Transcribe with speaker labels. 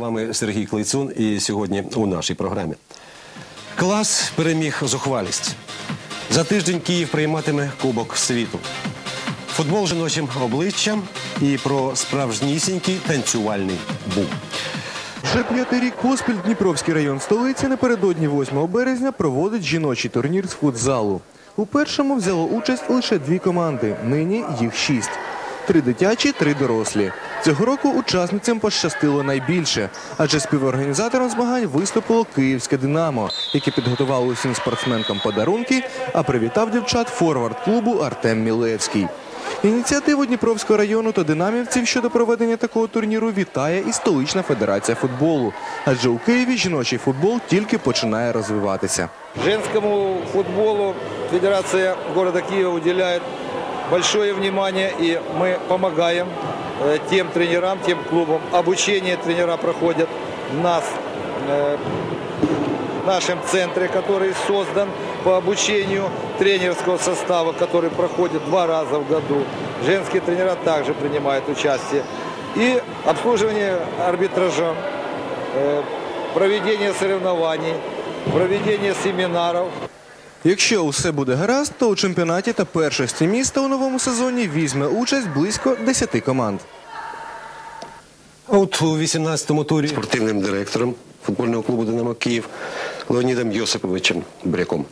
Speaker 1: вами Сергій Клейцун і сьогодні у нашій програмі. Клас переміг зухвалість. За тиждень Київ прийматиме Кубок світу. Футбол жіночим обличчям і про справжнісінький танцювальний бум.
Speaker 2: Вже п'ятий рік поспіль Дніпровський район столиці напередодні 8 березня проводить жіночий турнір з футзалу. У першому взяло участь лише дві команди, нині їх шість. Три дитячі, три дорослі. Цього року учасницям пощастило найбільше, адже співорганізатором змагань виступило Київське Динамо, яке підготувало усім спортсменкам подарунки, а привітав дівчат форвард клубу Артем Мілевський. Ініціативу Дніпровського району та динамівців щодо проведення такого турніру вітає і столична федерація футболу, адже у Києві жіночий футбол тільки починає розвиватися.
Speaker 3: Женскому футболу Федерация города Киева уделяет большое внимание, и мы помогаем э, тем тренерам, тем клубам. Обучение тренера проходят в нас, э, в нашем центре, который создан по обучению тренерского состава, который проходит два раза в году. Женские тренера также принимают участие. И обслуживание арбитража, э, проведение соревнований, проведение семинаров.
Speaker 2: Якщо усе буде гаразд, то у чемпіонаті та першості міста у новому сезоні візьме участь близько 10 команд.
Speaker 1: А От у 18-му турі спортивним директором футбольного клубу Динамо Київ Леонідом Йосиповичем Бряком.